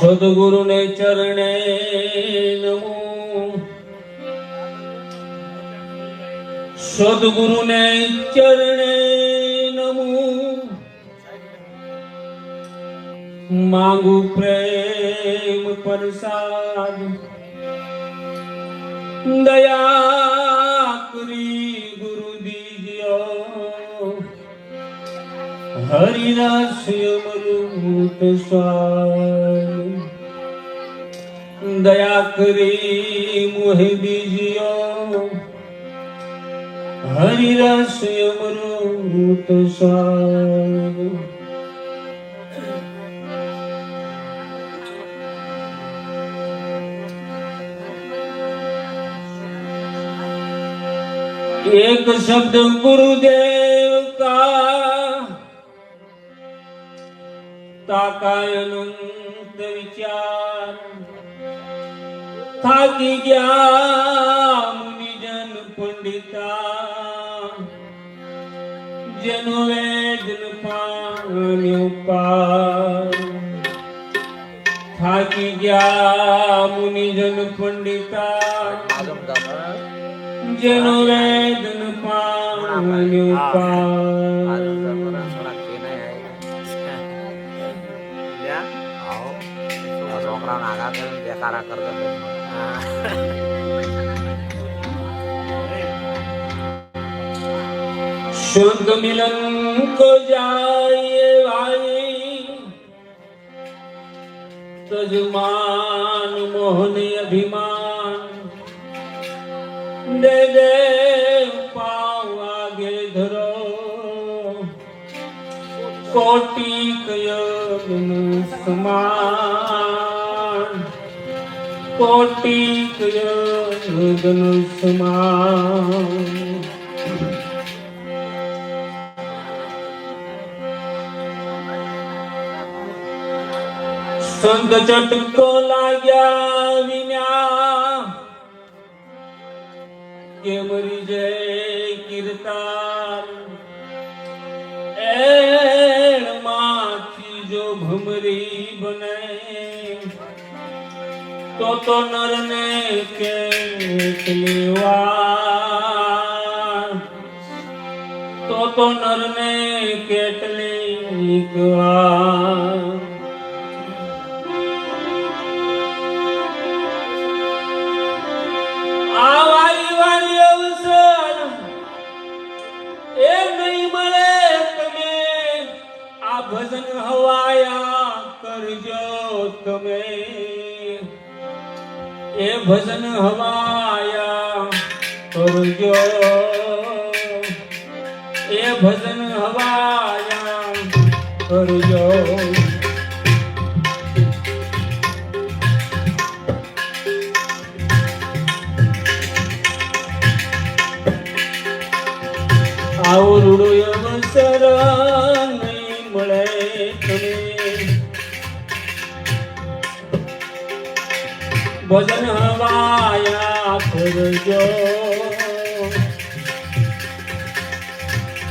સદગુરુને ચરણે નમો. સદગુરુને ચરણે નમો. માંગુ પ્રેમ પરસાદ. દયા કરી ગુરુ દીજો હરિદાસ દયા કરી મોહે બીજીઓ હરિરસ અમૃત એક શબ્દ ગુરુદેવ કરતા કાયનંત વિચાર થાકી ગયા મુનિજન પંડિતા જેનો વેદન પાણી ઉપાર થાકી ગયા મુનિજન પંડિતા જેનો વેદન પાણી ઉપાર ಮಕ್ಕಳನ್ನ ಆಗಾಗ ಬೇಕಾರಾಕರ್ತದೆ शुद्ध मिलन को जाए भाई तजमान मोहन अभिमान दे दे पाव आगे धरो कोटि कयोग समान કોટી ગગન સમાન. સંત ચટકો લાગ્યા વિના. કે જય કીર્તાર. એળમાંથી જો ભમરી બને તો તો નર ને કેટલી વાર તો તો નર ને કેટલી વાર ભજન હવાયા કરજો તમે. એ ભજન હવાયા કરજો. એ ભજન હવાયા કરજો. કરજો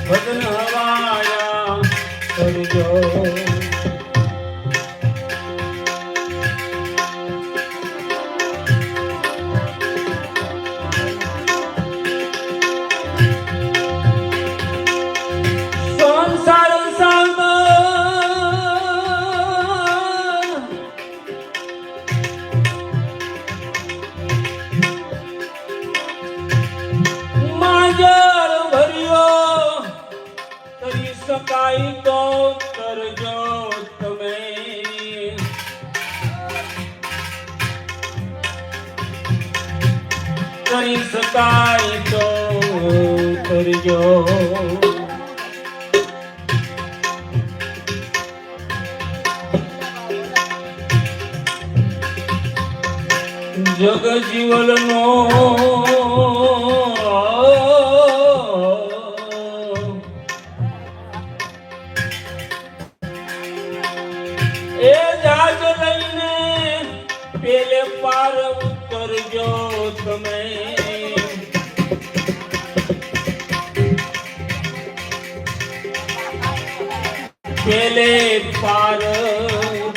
ભજન હવાયા કરજો કરજો. જગ જીવનનો એ જાગ લઈને પેલે પાર ઉતરજો તમે.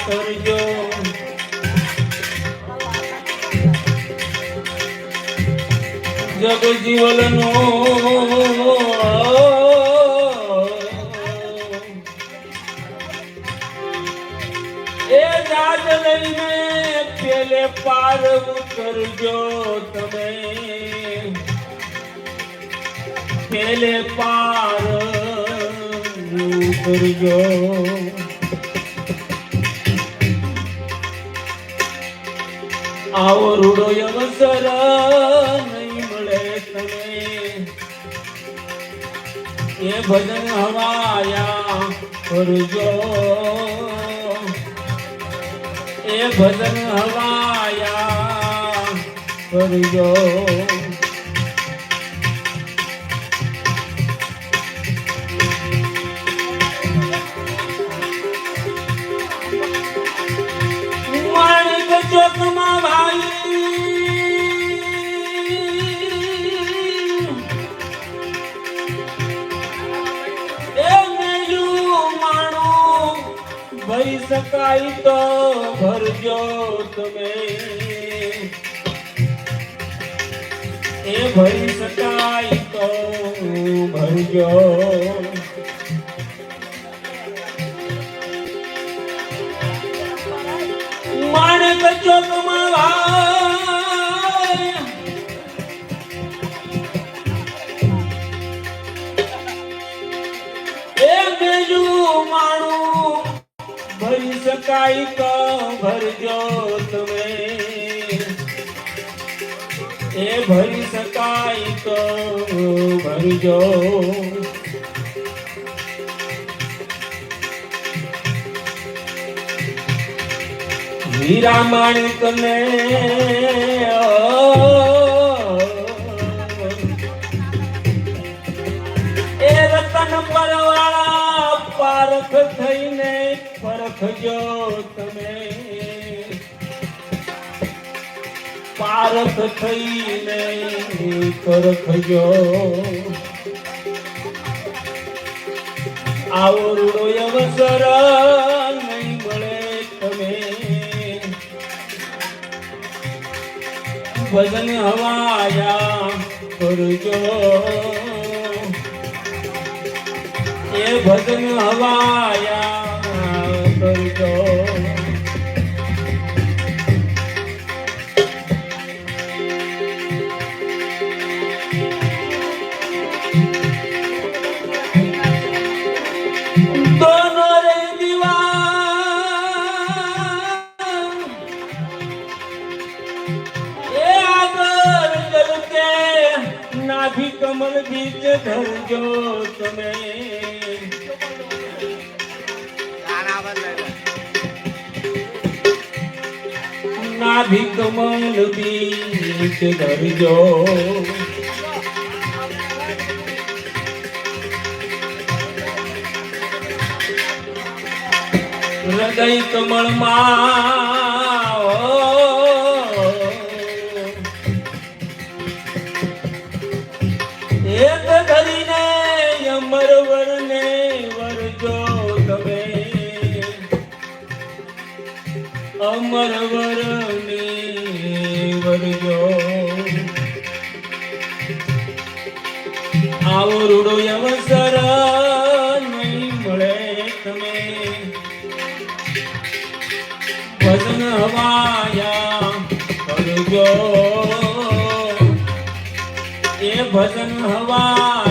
કરજો જગ જીવનનો એ જાજ લઈને પેલે પાર ઉતરજો તમે. પેલે પાર ઉતરજો. આવો રૂડો અવસર નહીં મળે તમે એ ભજન હવાયા કરજો. એ ભજન હવાયા કરજો. શકાય તો ભરજો તમે. એ ભરી શકાય તો ભરજો શકાય તો ભરજો તમે. એ ભરી શકાય તો ભરજો હીરા માણિક ને પારખ થઈને પરખજો આવો રૂડો અવસર નહીં મળે તમે ભજન હવાયા કરજો. એ ભજન હવાયા નાભી કમલ બીજ ધરજો તમે. નાભી કમલ બીજ ધરજો. હૃદય કમળમાં વરજો આવો રૂડો નહીં મળે તમે. ભજન હવાયા કરજો. એ ભજન હવાયા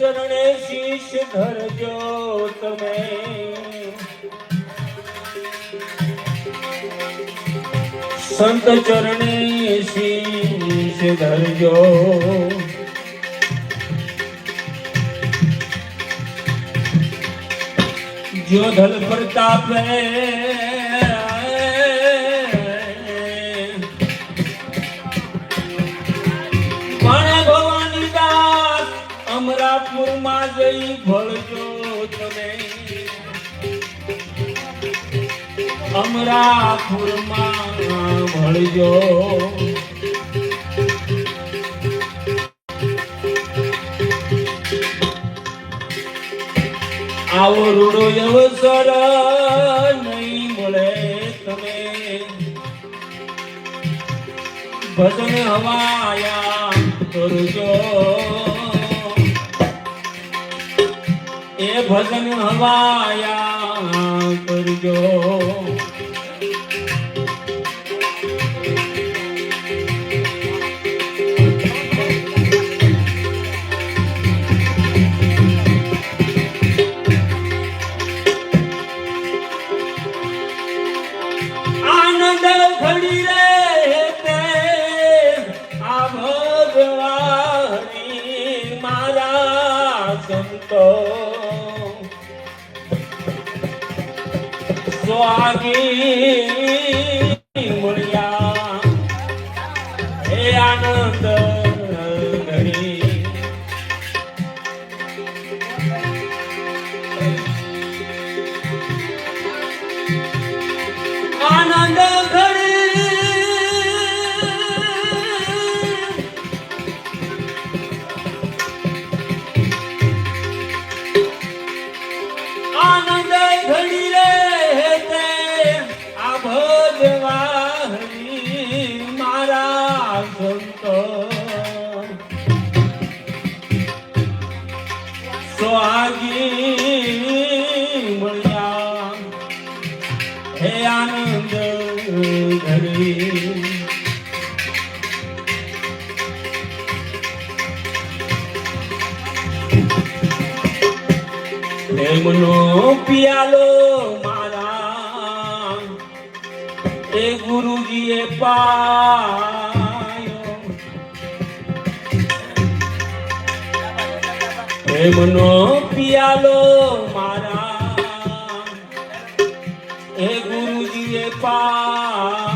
ચરણે શીશ ધરજો તમે. સંત ચરણે શીશ ધરજો. જોધલ પ્રતાપે અમરાપુરમાં ભળજો આવો રૂડો અવસર નહીં મળે તમે. ભજન હવાયા કરજો. એ ભજન હવાયા કરજો. સ્વાગી ભજવાહની મારા સંતો સ્વાગી મળ્યા હે આનંદ ઘડી એમનો પિયાલો ગુરુજીએ પાયો. પ્રેમનો પિયાલો મારા. એ ગુરુજીએ પાયો.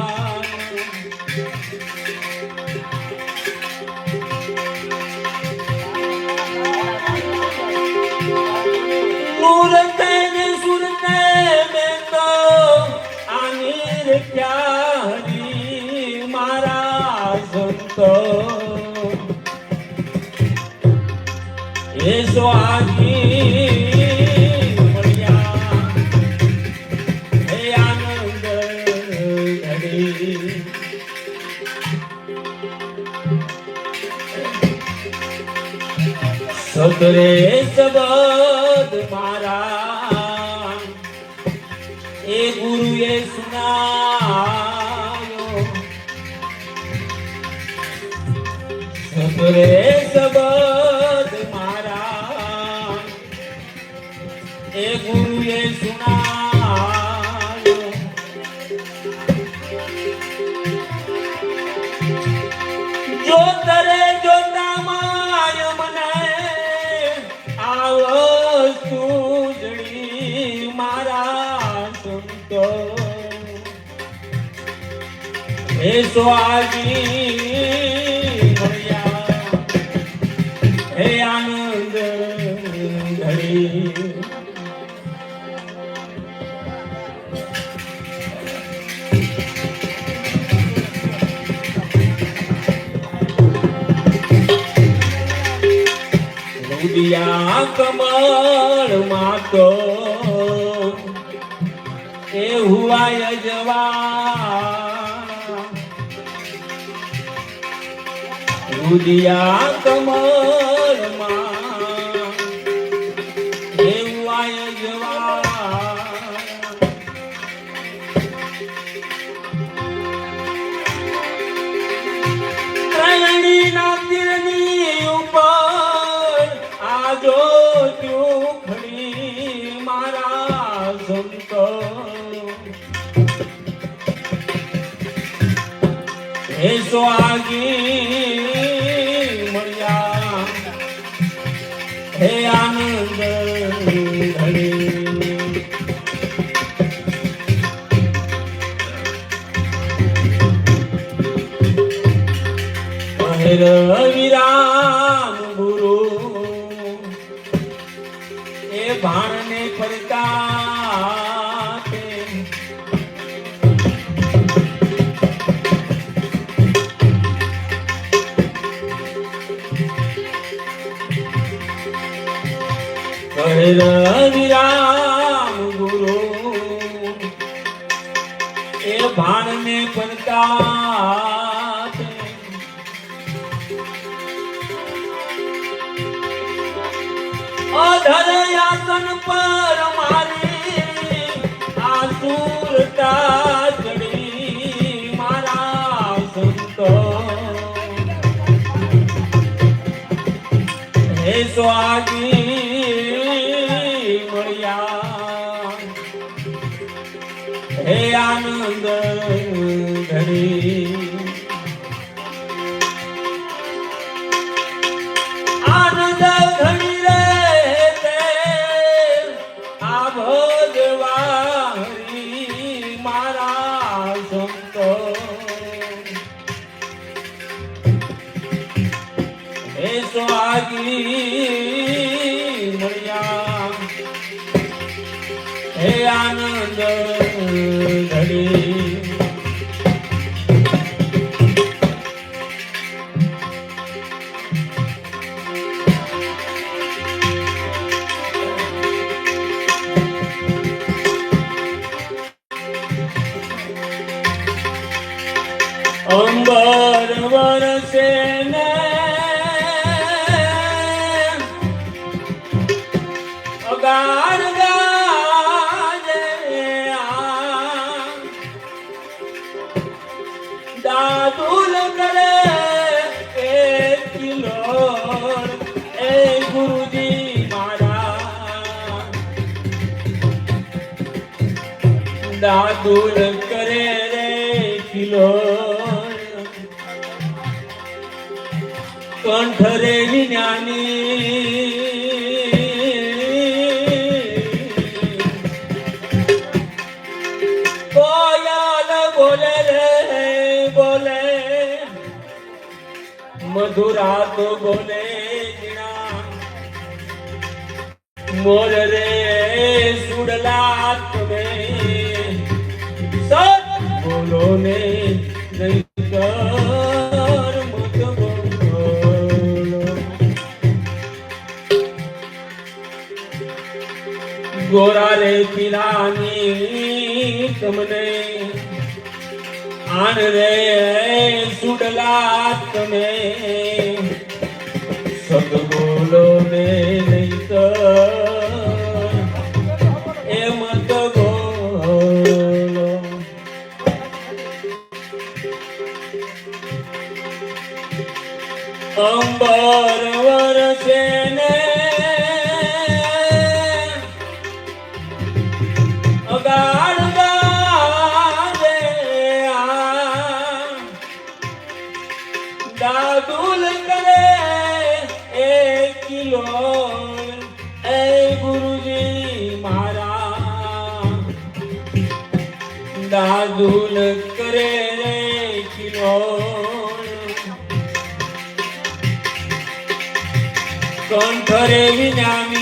સતરે શબ્દ મારા એ ગુરુએ સુનાયો. સતરે શબ્દ હે સ્વાગી મળ્યા હે આનંદ રુદિયા કમળ માતો. એ હુઆય જવા રુદિયા કમળમાં એ હુઆય જવા ત્રણની ના તીરની ઉપર આજો ચૂખડી મારા સંતો. હે સ્વાગી હે આનંદ ઘડી રામ ગુરુ. એ ભાણને પનતા અધર આસન પર મારી આસુરતા ચડી મારા સંતો. હે સ્વાગી આનંદ ઘડી અંબર દાદુલ કરે રે કિલો કંઠ રે જ્ઞાની કોયલ બોલે રે, બોલે. મધુરા તો બોલે મોર રે ગોરા રે પીલાની તમને. આન રે સુડલા તમે. સદ બોલો ને નહીં તો એ મત બોલો. અંબર કંઠરે વિનામી.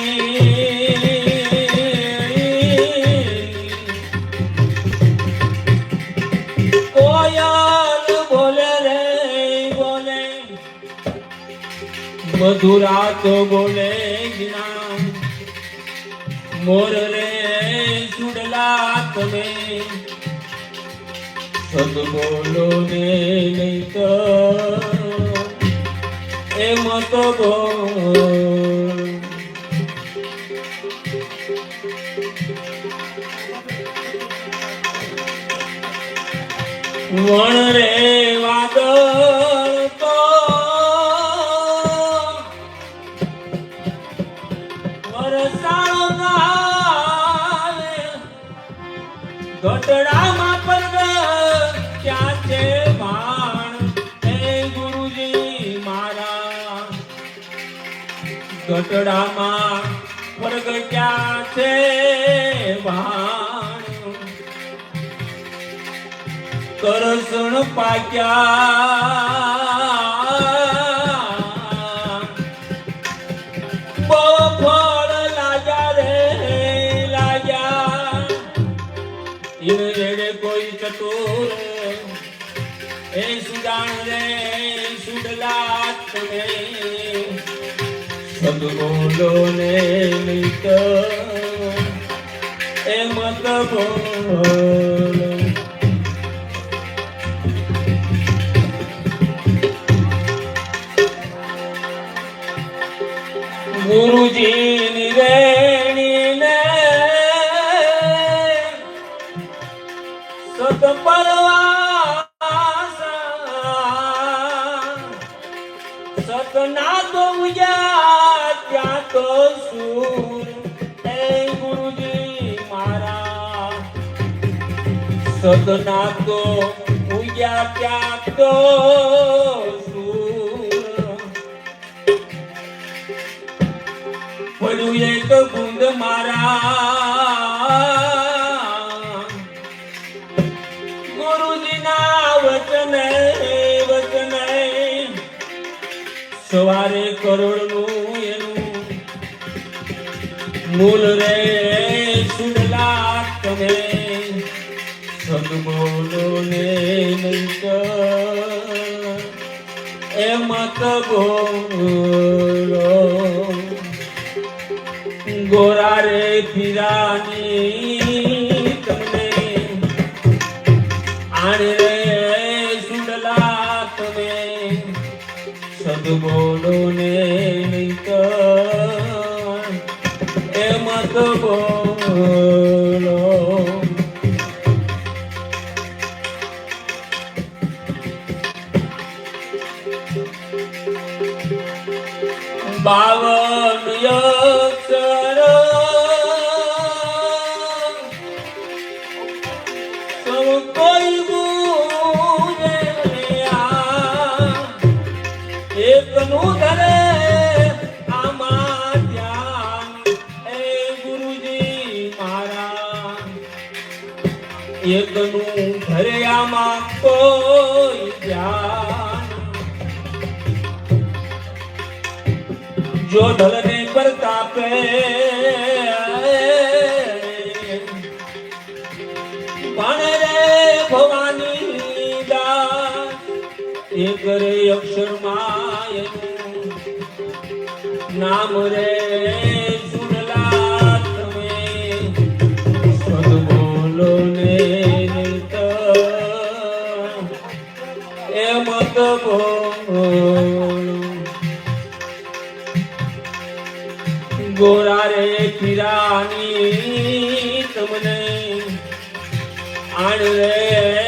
બોલે રે, બોલે. મધુરા તો બોલે ગિના મોર રે સુડલા તમે. સદ બોલો ને નહીં તો એમ તો બોલ. વણ રે વાદળ તો ઘટડામાં પગ ક્યાં છે ભાણ હે ગુરુજી મારા. ઘટડામાં વર્ગ ક્યાં છે ભાણ કરસણ પાક્યા. બફળ લાગ્યા રે, લાગ્યા. ઇન રેડે કોઈ ચતુર એ સુદાણ રે સુડલા તમે સદગોલો ને મિત્ર બોલો ગુરુજીની રેણીને સતપરવાસા સતના તો ઉજા ત્યાં તો સુર એ ગુરુજી મારા. સતના તો ઉજા ત્યાં તો એક બુંદ મારા. ગુરુજીના વચન વચન. સવારે કરોડનું એનું મૂલ રે સુડલા તમે. સદબોલો ને નહીં એ મત બોલો. ગોરા રે ફિરાની તમને આણે રે સુડલા તમે સદબોલો ને નહીં તો એ મત બોલો. બાવન અક્ષર એકનું ભર્યામાં કોઈ ધ્યાન. જો ધલને પ્રતાપે પણ રે ભવાની દા એ કરે અક્ષર માય નામ રે. ગોરા રે ખીરાની તમને આણ રે